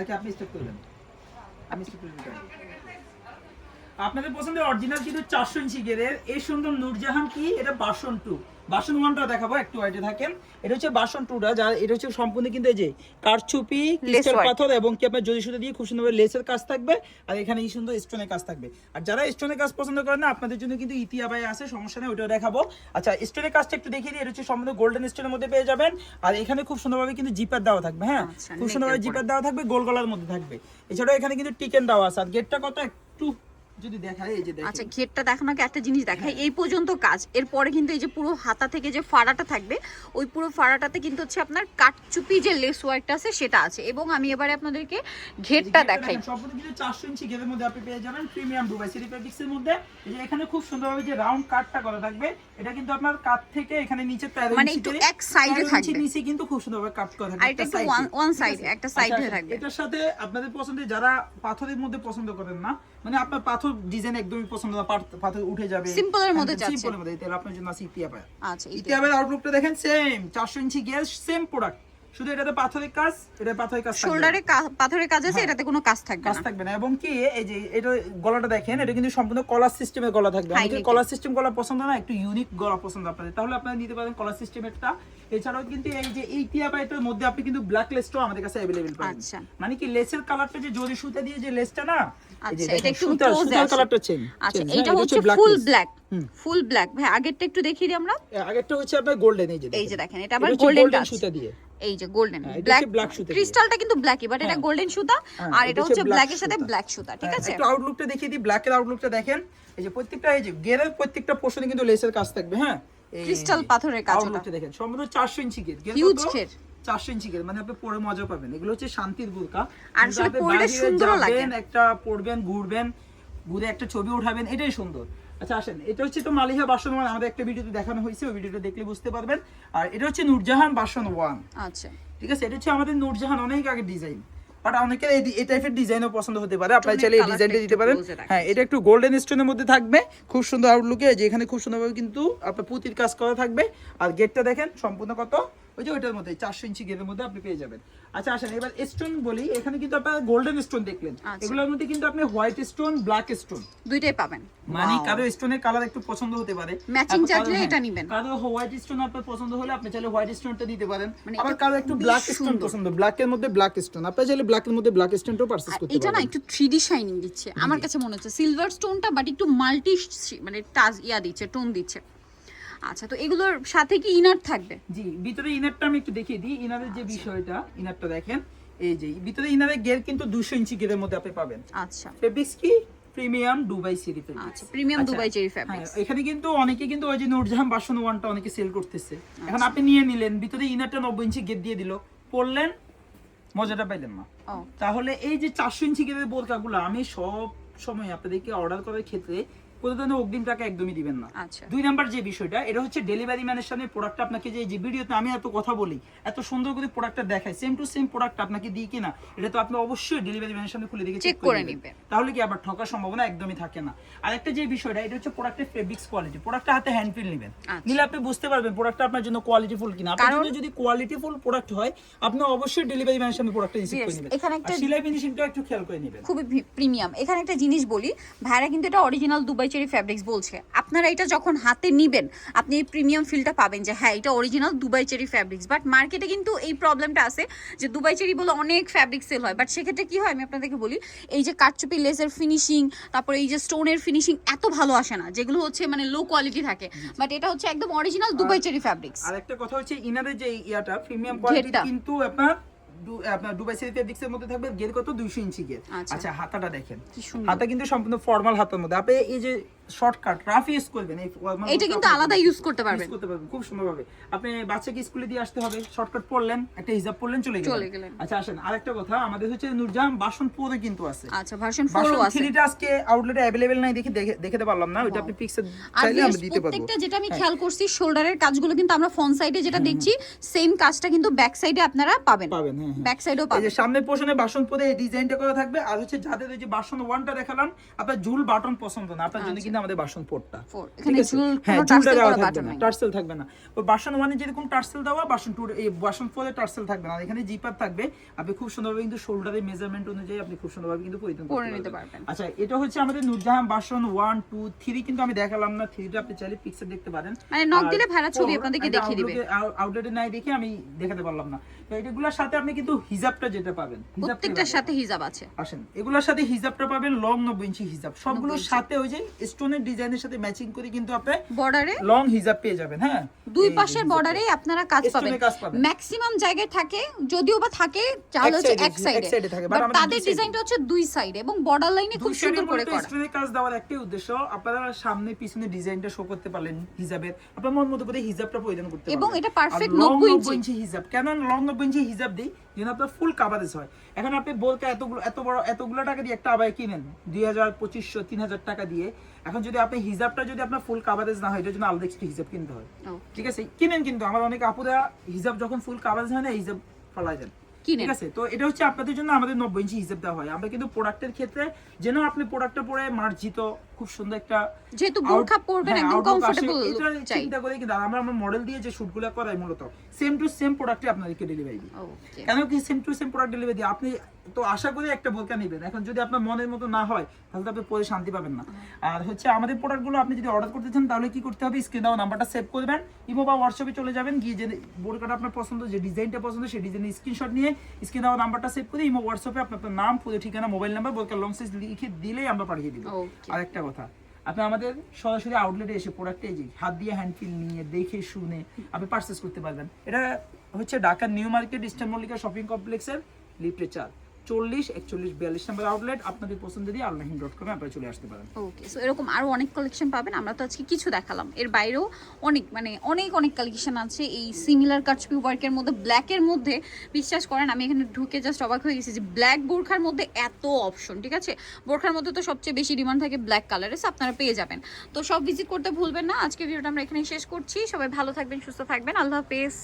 নাকি আপনি স্টক করবেন? আমি স্টক করে আপনাদের পছন্দের অরিজিনাল কিন্তু চারশো ইঞ্চি গেরের এই সুন্দর নূরজাহান কি? এটা বাসন টু বাসন ওয়ানটা দেখাবো একটু ওয়াইটে থাকেন। এটা হচ্ছে বাসন টুটা যার এটা হচ্ছে সম্পূর্ণ কিন্তু এই যে কারচুপি লেসের পাথর এবং কি আপনার যদি সুতো দিয়ে খুব সুন্দর লেসের কাজ থাকবে আর এখানে এই সুন্দর স্টোনের কাজ থাকবে। আর যারা স্টোনের কাজ পছন্দ করেন না আপনাদের জন্য কিন্তু ইতিহাবাই আছে সমস্যা নেই ওটাও দেখাবো। আচ্ছা স্টোনের কাজটা একটু দেখিয়ে দিই এটা হচ্ছে সম্পূর্ণ গোল্ডেন স্টোনের মধ্যে পেয়ে যাবেন। আর এখানে খুব সুন্দরভাবে কিন্তু জিপার দেওয়া থাকবে হ্যাঁ? আচ্ছা, খুব সুন্দরভাবে জিপার দেওয়া থাকবে গোল গলার মধ্যে থাকবে। এছাড়াও এখানে কিন্তু টিকেন দেওয়া আছে। আর গেটটা কত? একটু যদি দেখায় এই যে দেখেন। আচ্ছা ঘেরটা দেখানোকে একটা জিনিস দেখাই। এই পর্যন্ত কাজ। এরপরে কিন্তু এই যে পুরো হাতা থেকে যে ফাড়াটা থাকবে ওই পুরো ফাড়াটাতে কিন্তু হচ্ছে আপনার কাটচুপি যে লেস ওয়ার্কটা আছে সেটা আছে। এবং আমি এবারে আপনাদেরকে ঘেরটা দেখাই। সম্পূর্ণ কিন্তু 400 ইঞ্চি মধ্যে আপনি পেয়ে যাবেন প্রিমিয়াম দুবাই সিটি ফেব্রিক্সের মধ্যে। এই যে এখানে খুব সুন্দরভাবে যে রাউন্ড কাটটা করা থাকবে এটা কিন্তু আপনার কাট থেকে এখানে নিচে 13 মানে একটু এক side এ 13 ইঞ্চি থাকবে। নিচে কিন্তু খুব সুন্দরভাবে কাট করা থাকবে। আর এটা একটা আচ্ছা, থাকবে। এটার সাথে আপনাদের পছন্দের যারা পাথরের মধ্যে পছন্দ করেন না মানে আপনার পাথর ডিজাইন একদমই পছন্দ না পাথর উঠে যাবে। সিম্পলের মধ্যে চাচ্ছেন। সিম্পলের মধ্যে। তাহলে আপনার জন্য আছে ইতিহাস আচ্ছা ইতিয়া পায় ইতিহাসের আউটলুকটা দেখেন সেম 400 ইঞ্চি গ্যাস সেম প্রোডাক্ট শুধু এটাতে পাথরের কাজ এটা পাথরের কাজ। শোল্ডারে পাথরের কাজ আছে এটাতে কোনো কাজ থাকবে কাজ থাকবে না। এবং কি এই যে এটা গলাটা দেখেন এটা কিন্তু সম্পূর্ণ কলার সিস্টেমের গলা থাকবে। আমাদের কলার সিস্টেম গলা পছন্দ না একটু ইউনিক গলা পছন্দ আপনাদের। তাহলে আপনারা নিতে পারেন কলার সিস্টেমেরটা এছাড়াও কিন্তু এই যে এই টিয়া বাইটের মধ্যে আপনি কিন্তু ব্ল্যাক লেসটাও আমাদের কাছে অ্যাভেলেবেল পাবেন। আচ্ছা। মানে কি লেসের কালারটা যে জরি সুতা দিয়ে যে লেসটা না আচ্ছা, এটা একটু সুতার। কালারটা চেঞ্জ আচ্ছা এইটা হচ্ছে ফুল ব্ল্যাক ফুল ব্ল্যাক ভাই আগেরটা একটু দেখিয়ে দিই আমরা? আগেরটা হচ্ছে আপনার গোল্ডেন এই যে এই যে দেখেন। এটা আবার গোল্ডেন সুতা দিয়ে। এই যে গোল্ডেন হ্যাঁ, ব্ল্যাক। ক্রিস্টালটা কিন্তু ব্ল্যাকই বাট এটা হ্যাঁ। গোল্ডেন সুতা হ্যাঁ, আর এটা হচ্ছে সাথে ব্ল্যাক সুতা ঠিক হ্যাঁ, আছে একটু আউটলুকটা দেখিয়ে দিই আউটলুকটা দেখেন এই যে প্রত্যেকটা এই যে গেরের প্রত্যেকটা পোর্শনে কিন্তু লেসের কাজ থাকবে হ্যাঁ যে, পাথরের কাজ ওটা। দেখেন সম্পূর্ণ 400 ইঞ্চি Huge কত? ঘের। 400 ইঞ্চি মানে আপনি পরে মজা পাবেন এগুলো হচ্ছে শান্তির বুরকা আর বাইরে সুন্দরও লাগে। একটা পড়বেন ঘুরবেন ঘুরে একটা ছবি উঠাবেন এটাই সুন্দর আচ্ছা আসেন। এটা হচ্ছে তো মালিহা বাসন ওয়ান আমাদের একটা ভিডিওতে দেখানো হয়েছে ওই ভিডিওটা দেখলে বুঝতে পারবেন। আর এটা হচ্ছে নূরজাহান বাসন ওয়ান। আচ্ছা। ঠিক আছে? এটা হচ্ছে আমাদের নূরজাহান অনেক আগে ডিজাইন। বাট অনেকের এই এই টাইপের ডিজাইনও পছন্দ হতে পারে। আপনারা চাইলে এই ডিজাইনটা দিতে পারেন। হ্যাঁ এটা একটু গোল্ডেন স্টোনের মধ্যে থাকবে। খুব সুন্দর আউটলুকে যে এখানে খুব সুন্দরভাবে কিন্তু আপনার পুঁতির কাজ করা থাকবে। আর গেটটা দেখেন সম্পূর্ণ কত? ওই যে ওইটার মধ্যে চারশো ইঞ্চি গেটের মধ্যে আপনি পেয়ে যাবেন। আচ্ছা আসেন এবার স্টোন বলি এখানে কিন্তু আপনার গোল্ডেন স্টোন দেখলেন। আচ্ছা। এগুলোর মধ্যে কিন্তু আপনি হোয়াইট স্টোন ব্ল্যাক স্টোন দুইটাই পাবেন। মানে. কারও স্টোনের কালার একটু পছন্দ হতে পারে। কারো- চাইলে হ্যাঁ, এটা নিবেন। কারও হোয়াইট স্টোন আপনার পছন্দ হলে আপনি চাইলে হোয়াইট স্টোনটা দিতে পারেন। মানে আবার কারও একটু ব্ল্যাক স্টোন পছন্দ ব্ল্যাক এর মধ্যে ব্ল্যাক স্টোন আপনি চাইলে ব্ল্যাক এর মধ্যে ব্ল্যাক স্টোনটাও পারচেজ করতে এটা না একটু থ্রি শাইনিং দিচ্ছে। আমার কাছে মনে হচ্ছে সিলভার স্টোনটা বাট একটু মাল্টি মানে টাচ ইয়া দিচ্ছে টোন দিচ্ছে। আচ্ছা তো এগুলোর সাথে কি ইনার থাকবে? জি ভিতরে ইনারটা আমি একটু দেখিয়ে দিই। ইনারের যে বিষয়টা ইনারটা দেখেন এই যে ভিতরে ইনারের গের কিন্তু 200 ইঞ্চি গেরের মধ্যে আপনি পাবেন। আচ্ছা। ফেব্রিক্স কি? প্রিমিয়াম দুবাই সিরি ফেব্রিক্স আচ্ছা প্রিমিয়াম দুবাই চেরি ফ্যাব্রিক্স হ্যাঁ, এখানে কিন্তু অনেকে কিন্তু ওই যে নূরজাহান বাসন ওয়ানটা অনেকে সেল করতেছে। আচ্ছা। এখন আপনি নিয়ে নিলেন ভিতরে ইনারটা নব্বই ইঞ্চি গেট দিয়ে দিল পড়লেন মজাটা পাইলেন না। তাহলে এই যে চারশো ইঞ্চি গেটের বোরকাগুলো আমি সব সময় আপনাদেরকে অর্ডার করার ক্ষেত্রে কোনো ধরনের অগ্রিম টাকা একদমই দিবেন না। আচ্ছা। দুই নাম্বার যে বিষয়টা এটা হচ্ছে ডেলিভারি ম্যানের সামনে প্রোডাক্টটা আপনাকে যে যে ভিডিওতে আমি এত কথা বলি এত সুন্দর করে প্রোডাক্টটা দেখাই সেম টু সেম প্রোডাক্ট আপনাকে দিই কিনা এটা তো আপনি অবশ্যই ডেলিভারি ম্যানের সামনে খুলে দেখে চেক করে নেবেন। তাহলে কি আবার ঠকার সম্ভাবনা একদমই থাকে না। আর একটা যে বিষয়টা এটা হচ্ছে প্রোডাক্টের ফেব্রিক্স কোয়ালিটি প্রোডাক্টটা হাতে হ্যান্ড ফিল নেবেন। আচ্ছা। নিলে আপনি বুঝতে পারবেন প্রোডাক্টটা আপনার জন্য কোয়ালিটিফুল কিনা। আপনার জন্য যদি কোয়ালিটিফুল প্রোডাক্ট হয় আপনি অবশ্যই ডেলিভারি ম্যানের সামনে প্রোডাক্টটা রিসিভ করে নেবেন। এখানে একটা- সেলাই ফিনিশিংটা একটু খেয়াল করে নেবেন। খুবই প্রিমিয়াম এখানে একটা জিনিস বলি ভাইরা কিন্তু এটা অরিজিনাল দুবাই চেরি ফ্যাব্রিক্স বলছে আপনারা এটা যখন হাতে নিবেন আপনি এই প্রিমিয়াম ফিলটা পাবেন যে হ্যাঁ এটা original Dubai cherry fabrics but মার্কেটে কিন্তু এই প্রবলেমটা আছে যে দুবাই চেরি বলে অনেক ফ্যাব্রিক সেল হয় বাট সেক্ষেত্রে কি হয় আমি আপনাদেরকে বলি এই যে কাটচুপি লেসের ফিনিশিং তারপরে এই যে স্টোনের ফিনিশিং এত ভালো আসে না যেগুলো হচ্ছে মানে লো কোয়ালিটি থাকে বাট এটা হচ্ছে একদম অরিজিনাল দুবাই চেরি ফ্যাব্রিক্স আর একটা কথা হচ্ছে ইনারের যে ইয়াটা প্রিমিয়াম কোয়ালিটি কিন্তু আপনার আপনার দুবাই সেরি ফেব্রিক্স এর মধ্যে থাকবে গের কত? 200 ইঞ্চি গের। আচ্ছা। আচ্ছা হাতাটা দেখেন। হাতা কিন্তু সম্পূর্ণ ফর্মাল হাতার মধ্যে। আপনি এই যে শর্টকাট রাফ ইউজ করবেন। এটা কিন্তু আলাদা use করতে পারবেন। করতে পারবেন খুব সুন্দরভাবে। আপনি বাচ্চাকে স্কুলে দিয়ে আসতে হবে শর্টকাট পড়লেন একটা হিজাব পড়লেন চলে গেলেন। আচ্ছা আসেন আরেকটা কথা আমাদের হচ্ছে নূরজাহান বাসন পরে কিন্তু আছে। আচ্ছা ভার্সন আছে। থ্রিটা আজকে আউটলেটে অ্যাভেলেবেল নাই দেখে দেখাতে পারলাম না ওইটা আপনি পিক্সেল চাইলে আমরা দিতে পারব। প্রত্যেকটা যেটা আমি হ্যাঁ। খেয়াল করছি শোল্ডারের কাজগুলো কিন্তু আমরা ফ্রন্ট সাইডে যেটা দেখছি সেম কাজটা কিন্তু ব্যাক সাইডে আপনারা পাবেন। পাবেন হ্যাঁ। ব্যাক সাইডেও এই পাবেন। যে সামনের পোর্শনে বাসন পরে এই ডিজাইনটা করা থাকবে আর হচ্ছে যাদের ওই যে বাসন ওয়ানটা দেখালাম আপনার ঝুল বাটন পছন্দ না আপনার জন্য আচ্ছা। কিন্তু আমাদের বাসন? ঝুল, হ্যাঁ দেওয়া থাকবে না টার্সেল থাকবে না। তো বাসন ওয়ানে যেরকম টার্সেল দেওয়া বাসন টুর এই বাসন ফোরে টার্সেল থাকবে না। এখানে জিপার থাকবে। আপনি খুব সুন্দরভাবে কিন্তু শোল্ডারের মেজারমেন্ট অনুযায়ী আপনি খুব সুন্দরভাবে কিন্তু পরিধান করতে পারবেন। আচ্ছা এটা হচ্ছে আমাদের নূরজাহান বাসন ওয়ান টু থ্রি কিন্তু আমি দেখালাম না। থ্রিটা আপনি চাইলে পিকচার দেখতে পারেন। মানে আর দিলে ভাইরা ছবি আপনাদেরকে দেখিয়ে দিবে। আউটলেটে নাই দেখে আমি দেখাতে পারলাম না। তো এটাগুলোর সাথে আপনি কিন্তু হিজাবটা যেটা পাবেন প্রত্যেকটার সাথে হিজাব আছে। আসেন এগুলোর সাথে হিজাবটা পাবেন লং নব্বই ইঞ্চি হিজাব। সবগুলোর সাথে ওই যে স্টোনের ডিজাইনের সাথে ম্যাচিং করে কিন্তু আপনি বর্ডারে লং হিজাব পেয়ে যাবেন হ্যাঁ? দুই পাশের বর্ডারে আপনারা কাজ পাবেন। ম্যাক্সিমাম জায়গায় থাকে যদিও বা থাকে তাহলে হচ্ছে এক সাইডে বাট তাদের ডিজাইনটা হচ্ছে দুই সাইডে এবং বর্ডার লাইনে খুব সুন্দর করে করা। স্টোনের কাজ দেওয়ার একটাই উদ্দেশ্য আপনারা সামনে পিছনে ডিজাইনটা শো করতে পারলেন হিজাবের। আপনার মন মতো করে হিজাবটা পরিধান করতে এবং এটা long 90 ইঞ্চি। হিজাব। কেন লং নব্বই ইঞ্চি হিজাব দিই? যেন আপনার ফুল কাভারেজ হয়। এখন আপনি বলতে এতগুলো এত বড় এতগুলো টাকা দিয়ে একটা আবাই কিনেন দুই হাজার পঁচিশশো তিন হাজার টাকা দিয়ে। এখন যদি আপনি হিজাবটা যদি আপনার ফুল কাভারেজ না হয় এটার জন্য আলাদা একটা হিজাব কিনতে হয়। ঠিক আছে? কিনেন কিন্তু। আমার অনেক আপুরা হিজাব যখন ফুল কাভারেজ হয় না হিজাব ফলাই দেন। ঠিক আছে? তো এটা হচ্ছে আপনাদের জন্য আমাদের নব্বই ইঞ্চি হিসেব দেওয়া হয়। আমরা কিন্তু প্রোডাক্টের ক্ষেত্রে যেন আপনি প্রোডাক্টটা পরে মার্জিত খুব সুন্দর একটা যেহেতু বোরখা পরবেন হ্যাঁ, একদম কমফোর্টেবল চাই। চিন্তা করে আর আমরা আমরা মডেল দিয়ে যে শুটগুলো করাই মূলত সেম টু সেম প্রোডাক্টে আপনাদেরকে ডেলিভারি দিই। কেন কি same to same product delivery দিই? আপনি তো আশা করি একটা বোরকা নেবেন। এখন যদি আপনার মনের মতো না হয় তাহলে তো আপনি পরে শান্তি পাবেন না। আর হচ্ছে আমাদের প্রোডাক্টগুলো আপনি যদি অর্ডার করতে চান তাহলে কি করতে হবে? স্ক্রিন দেওয়া নাম্বারটা সেভ করবেন ইমো বা হোয়াটসঅ্যাপে চলে যাবেন গিয়ে যে বোরকাটা আপনার পছন্দ যে ডিজাইনটা পছন্দ সেই ডিজাইনের স্ক্রিনশট নিয়ে স্ক্রিন দেওয়া নাম্বারটা সেভ করে ইমো হোয়াটসঅ্যাপে আপনার নাম পুরো ঠিকানা মোবাইল নাম্বার বোরকার লং সাইজ লিখে দিলেই আমরা পাঠিয়ে দিব। আর একটা কথা আপনি আমাদের সরাসরি আউটলেটে এসে প্রোডাক্টে যে হাত দিয়ে হ্যান্ড ফিল নিয়ে দেখে শুনে আপনি পারচেস করতে পারবেন। এটা হচ্ছে ঢাকার new market eastern Mallika shopping কমপ্লেক্সের লিফটে চার। চল্লিশ, একচল্লিশ, বিয়াল্লিশ নম্বর আউটলেট আপনাদের পছন্দ দিয়ে আল্লাহিন ডট কমে আপনারা চলে আসতে পারেন। ওকে সো এরকম আরও অনেক কালেকশন পাবেন। আমরা তো আজকে কিছু দেখালাম। এর বাইরেও অনেক মানে অনেক অনেক কালেকশন আছে। এই সিমিলার কাটচপি ওয়ার্কের মধ্যে ব্ল্যাকের মধ্যে বিশ্বাস করেন, আমি এখানে ঢুকে জাস্ট অবাক হয়ে গেছি যে ব্ল্যাক বোরখার মধ্যে এত অপশন ঠিক আছে? বোরখার মধ্যে তো সবচেয়ে বেশি ডিমান্ড থাকে ব্ল্যাক কালারের আপনারা পেয়ে যাবেন। তো সব ভিজিট করতে ভুলবেন না। আজকে ভিডিওটা আমরা এখানে শেষ করছি। সবাই ভালো থাকবেন, সুস্থ থাকবেন। আল্লাহ হাফেজ।